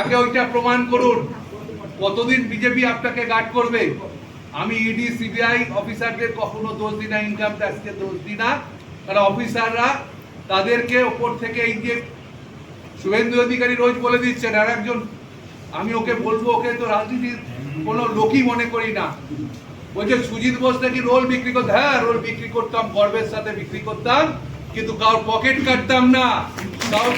আগে ওইটা প্রমাণ করুন। কতদিন বিজেপি আপনাকে গার্ড করবে? আমি ইডি সিবিআই অফিসারদের কখনো দোষ দিই না ইনকাম ট্যাক্সকে দোষ দিই না। কারণ অফিসাররা তাদেরকে ওপর থেকে এই যে শুভেন্দু অধিকারী রোজ বলে দিচ্ছেন, আর একজন, আমি ওকে বলব, ওকে তো রাজনীতির কোনো লোকই মনে করি না। বলছে, সুজিত বোস নাকি রোল বিক্রি করতে হ্যাঁ রোল বিক্রি করতাম, গর্বের সাথে বিক্রি করতাম, কিন্তু কারোর পকেট কাটতাম না। কারোর।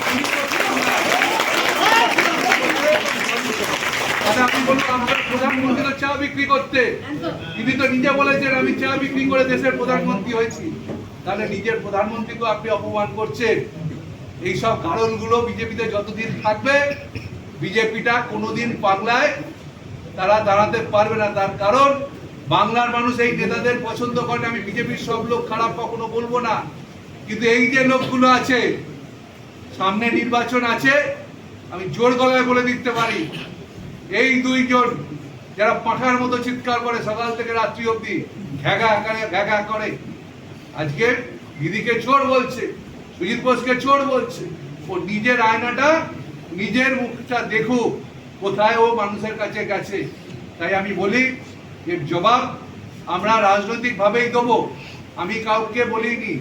বিজেপিটা কোনোদিন পাগলায় তারা দাঁড়াতে পারবে না। তার কারণ, বাংলার মানুষ এই নেতাদের পছন্দ করে আমি বিজেপির সব লোক খারাপ কখনো বলব না। কিন্তু এই যে লোকগুলো আছে, সামনে নির্বাচন আছে আমি জোর গলায় বলে দিতে পারি, এই দুইজন যারা পাঠার মতো চিৎকার করে সকাল থেকে রাত্রি অবধি ঘ্যাগা করে ঘ্যাগা করে, আজকে দিদিকে চোর বলছে, সুজিত বোসকে চোর বলছে, ও নিজের আয়নাটা, নিজের মুখটা দেখুক কোথায় ও মানুষের কাছে গেছে। তাই আমি বলি, এর জবাব আমরা রাজনৈতিক ভাবেই দেবো। আমি কাউকে বলিনি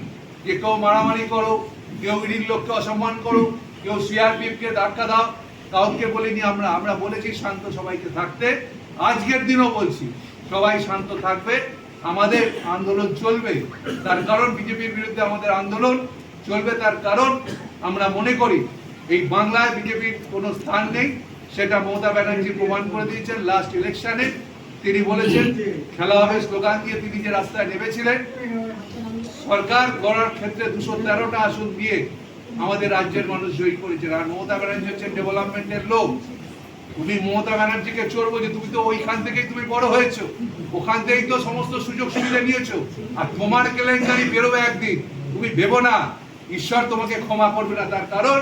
যে কেউ মারামারি করো, কেউ ইডির লোককে অসম্মান করো কেউ সিআরপিএফকে ধাক্কা দাও, কাউকে বলিনি আমরা আমরা বলেছি শান্ত সবাইকে থাকতে। আজকের দিনও বলছি, সবাই শান্ত থাকবে, আমাদের আন্দোলন চলবে। তার কারণ বিজেপির বিরুদ্ধে আমাদের আন্দোলন চলবে, তার কারণ আমরা মনে করি, এই বাংলায় বিজেপির কোনো স্থান নেই। সেটা মমতা ব্যানার্জি প্রমাণ করে দিয়েছেন লাস্ট ইলেকশনে তিনি বলেছেন, খেলা হবে স্লোগান দিয়ে, তিনি যে রাস্তায় নেমেছিলেন। সরকার গড়ার ক্ষেত্রে দুশো তেরোটা আসন দিয়ে আমাদের রাজ্যের মানুষ জয়ী করেছেন আর মমতা ব্যানার্জি হচ্ছেন ডেভেলপমেন্টের লোক। তুমি মমতা ব্যানার্জিকে চোর বলছো তুমি তো ওইখান থেকেই তুমি বড় হয়েছো। ওখান থেকেই তো সমস্ত সুযোগ সুবিধা নিয়েছো। আর তোমার কেলেঙ্কারি বেরোবে একদিন। তুমি ভেবো না। ঈশ্বর তোমাকে ক্ষমা করবে না তার কারণ।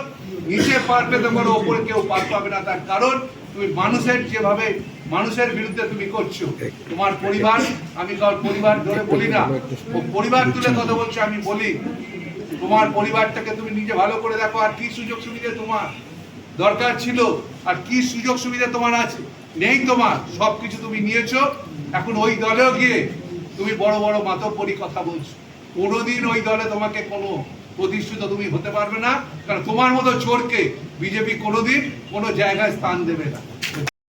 নিচে পার পেতে পারো, ওপরে কেউ পার পাবে না তার কারণ। তুমি মানুষের যেভাবে, মানুষের বিরুদ্ধে তুমি করছ। তোমার পরিবার, আমি কারোর পরিবার ধরে বলি না। ও পরিবার তুলে কথা বলছে, আমি বলি। তোমার পরিবারটাকে তুমি নিজে ভালো করে দেখো, আর কি সুযোগ সুবিধা তোমার দরকার ছিল, আর কি সুযোগ সুবিধা তোমার আছে? নেই তোমার, সবকিছু তুমি নিয়েছো। এখন ওই দলেও গিয়ে তুমি বড় বড় মাতব্বরি কথা বলছো। কোনোদিন ওই দলে তোমাকে কোনো প্রতিষ্ঠিত তুমি হতে পারবে না, কারণ তোমার মতো চোরকে বিজেপি কোনোদিন কোনো জায়গায় স্থান দেবে না।